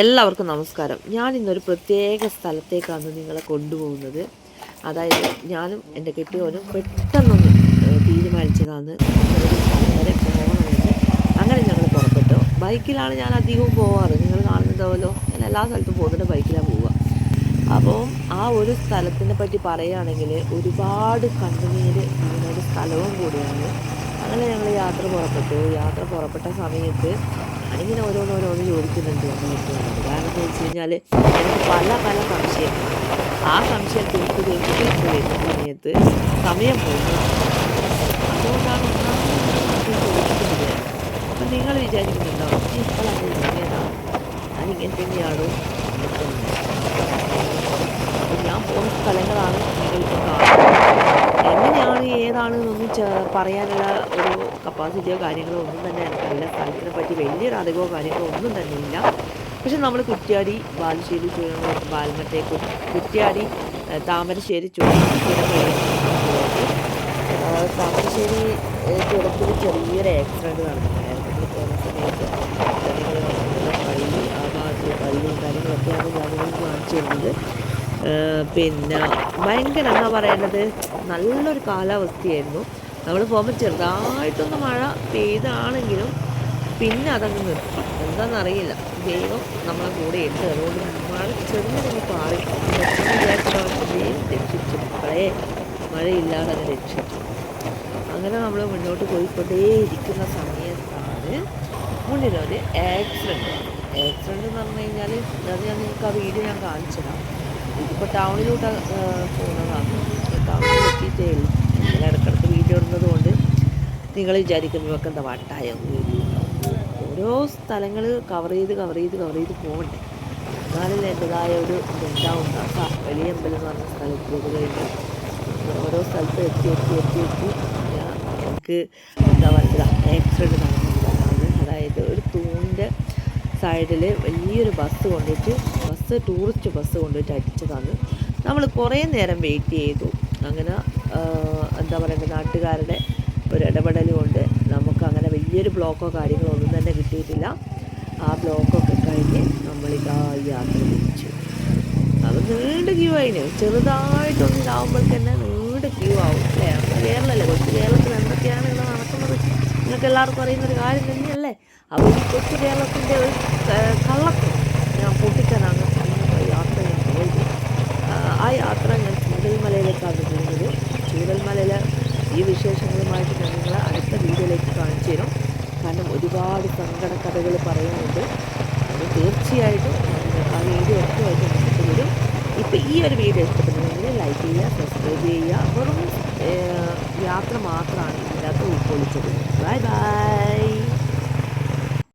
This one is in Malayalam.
എല്ലാവർക്കും നമസ്കാരം. ഞാൻ ഇന്നൊരു പ്രത്യേക സ്ഥലത്തേക്കാണ് നിങ്ങളെ കൊണ്ടുപോകുന്നത്. അതായത് ഞാനും എന്റെ കെട്ടിയോനും പെട്ടെന്നൊന്ന് തീരുമാനിച്ചതാണ് വരെ പോകണമെന്ന്. അങ്ങനെ ഞങ്ങൾ പുറപ്പെട്ടു. ബൈക്കിലാണ് ഞാൻ അധികവും പോവാറ്. നിങ്ങൾ കാണുന്നുണ്ടാവല്ലോ ഞാൻ എല്ലാ സ്ഥലത്തും പോകുന്നുണ്ട് ബൈക്കിലാണ് പോവുക. അപ്പോൾ ആ ഒരു സ്ഥലത്തിനെ പറ്റി പറയുകയാണെങ്കിൽ ഒരുപാട് കണ്ണുനീര് ഇങ്ങനൊരു സ്ഥലവും കൂടിയാണ്. അങ്ങനെ ഞങ്ങൾ യാത്ര പുറപ്പെട്ടു. യാത്ര പുറപ്പെട്ട സമയത്ത് ഞാനിങ്ങനെ ഓരോന്നോരോന്ന് ചോദിക്കുന്നുണ്ട് എന്നുള്ളത് കാരണം എന്ന് വെച്ച് കഴിഞ്ഞാൽ എനിക്ക് പല പല സംശയങ്ങളാണ് ആ സംശയം തീർത്ത് തീർത്ത് തീർത്ത് വരുന്ന സമയത്ത് സമയം പോകുന്നു. അതുകൊണ്ടാണ് ചോദിക്കുന്നത്. അപ്പം നിങ്ങൾ വിചാരിക്കുന്നുണ്ടോ? ഇപ്പോഴാണ് ഇങ്ങനെയാണ് ഞാൻ ഇങ്ങനെ തന്നെയാണോ? ചെ- പറയാനുള്ള ഒരു കപ്പാസിറ്റിയോ കാര്യങ്ങളോ ഒന്നും തന്നെ എനിക്കല്ല സ്ഥലത്തിനെ പറ്റി വലിയൊരു അറിവോ കാര്യങ്ങളോ ഒന്നും തന്നെ ഇല്ല. പക്ഷെ നമ്മൾ കുറ്റ്യാടി ബാലുശ്ശേരി ചുരം ബാൽമറ്റേ കുറ്റ്യാടി താമരശ്ശേരി ചുരം താമരശ്ശേരി ചുരത്തിൽ ചെറിയൊരു ആക്സിഡന്റ് നടന്നിട്ടുണ്ടായിരുന്നു. നമ്മൾ പോകുന്ന സമയത്ത് ജനങ്ങൾ പിന്നെ ഭയങ്കര എന്നാ പറയേണ്ടത് നല്ലൊരു കാലാവസ്ഥയായിരുന്നു. നമ്മൾ പോകുമ്പോൾ ചെറുതായിട്ടൊന്ന് മഴ പെയ്താണെങ്കിലും പിന്നെ അതങ്ങ് നിർത്തി. എന്താണെന്നറിയില്ല ദൈവം നമ്മളെ കൂടെ ഉണ്ട്. അതുകൊണ്ട് മഴ ചെറുതൊന്ന് പാറി. ദൈവം രക്ഷിച്ചു. മഴയെ മഴയില്ലാതെ അങ്ങ് രക്ഷിച്ചു. അങ്ങനെ നമ്മൾ മുന്നോട്ട് പോയിക്കൊണ്ടേ ഇരിക്കുന്ന സമയത്താണ് മുന്നിലൊരു ആക്സിഡന്റ് ആക്സിഡന്റ് എന്ന് പറഞ്ഞു കഴിഞ്ഞാൽ അത് ഞാൻ നിങ്ങൾക്ക് ആ വീഡിയോ ഞാൻ കാണിച്ചതാണ് ഇതിപ്പോൾ ടൗണിലോട്ട് പോകുന്നതാണ് ടൗണിൽ എത്തിയിട്ടേ ഉള്ളൂ. നിങ്ങൾ ഇടയ്ക്കിടയ്ക്ക് വീഡിയോ ഇടുന്നത് കൊണ്ട് നിങ്ങൾ വിചാരിക്കും ഇവർക്ക് എന്താ വട്ടായ ഓരോ സ്ഥലങ്ങൾ കവർ ചെയ്ത് കവർ ചെയ്ത് കവർ ചെയ്ത് പോകണ്ടേ എന്നാലും എന്റെതായ ഒരു ഇതുണ്ടാവും. വലിയ അമ്പലം എന്ന് പറഞ്ഞ സ്ഥലത്ത് ഇത് കഴിഞ്ഞ് ഓരോ സ്ഥലത്ത് എത്തി എത്തി എത്തി എത്തി. എനിക്ക് എന്താ പറയുക ആക്സിഡന്റ് നടന്നിട്ടുള്ളതാണ് അതായത് ഒരു തൂണിന്റെ സൈഡിൽ വലിയൊരു ബസ് കൊണ്ടിട്ട് ബസ് ടൂറിസ്റ്റ് ബസ് കൊണ്ടിട്ട് അടിച്ചതാണ് നമ്മൾ കുറേ നേരം വെയിറ്റ് ചെയ്തു. അങ്ങനെ എന്താ പറയുക നാട്ടുകാരുടെ ഒരു ഇടപെടൽ കൊണ്ട് നമുക്ക് അങ്ങനെ വലിയൊരു ബ്ലോക്കോ കാര്യങ്ങളോ ഒന്നും തന്നെ കിട്ടിയിട്ടില്ല. ആ ബ്ലോക്കൊക്കെ കഴിഞ്ഞ് നമ്മളിതാ യാത്ര തിരിച്ചു. അത് നീണ്ട ക്യൂ ആയിന്. ചെറുതായിട്ടൊന്നും തന്നെ നീണ്ട ക്യൂ ആവും അല്ലേ? നമ്മുടെ കേരളമല്ലേ കൊച്ചു കേരളത്തിൽ എന്തൊക്കെയാണ് ഇവിടെ നടക്കുന്നത്? നിങ്ങൾക്ക് എല്ലാവർക്കും അറിയുന്ന ഒരു കാര്യം തന്നെയല്ലേ? അപ്പോൾ ഈ കൊച്ചു കേരളത്തിന്റെ ഒരു ക- കള്ളത്തിൽ ഞാൻ പൊട്ടിക്കാനാണ് ഇന്നത്തെ യാത്ര ഞാൻ പോയത് ആ, ആ യാത്ര ഞാൻ ചൂരൽമലയിലേക്കാണ് പോകുന്നത് ചൂരൽമലയിലെ ഈ വിശേഷങ്ങളുമായിട്ട് ഞാൻ നിങ്ങളെ അടുത്ത വീഡിയോയിലേക്ക് കാണിച്ചു തരും കാരണം ഒരുപാട് സങ്കട കഥകൾ പറയുന്നുണ്ട്. അത് തീർച്ചയായിട്ടും ആ വീഡിയോ ഒക്കെ ആയിട്ട് മുന്നോട്ട് വരും ഇപ്പം ഈ ഒരു വീഡിയോ ഇഷ്ടപ്പെടുന്നുണ്ടെങ്കിൽ ലൈക്ക് ചെയ്യുക സബ്സ്ക്രൈബ് ചെയ്യുക. വെറും യാത്ര മാത്രമാണ് ഇതിനകത്ത് ഉൾക്കൊള്ളിച്ചത്. Bye bye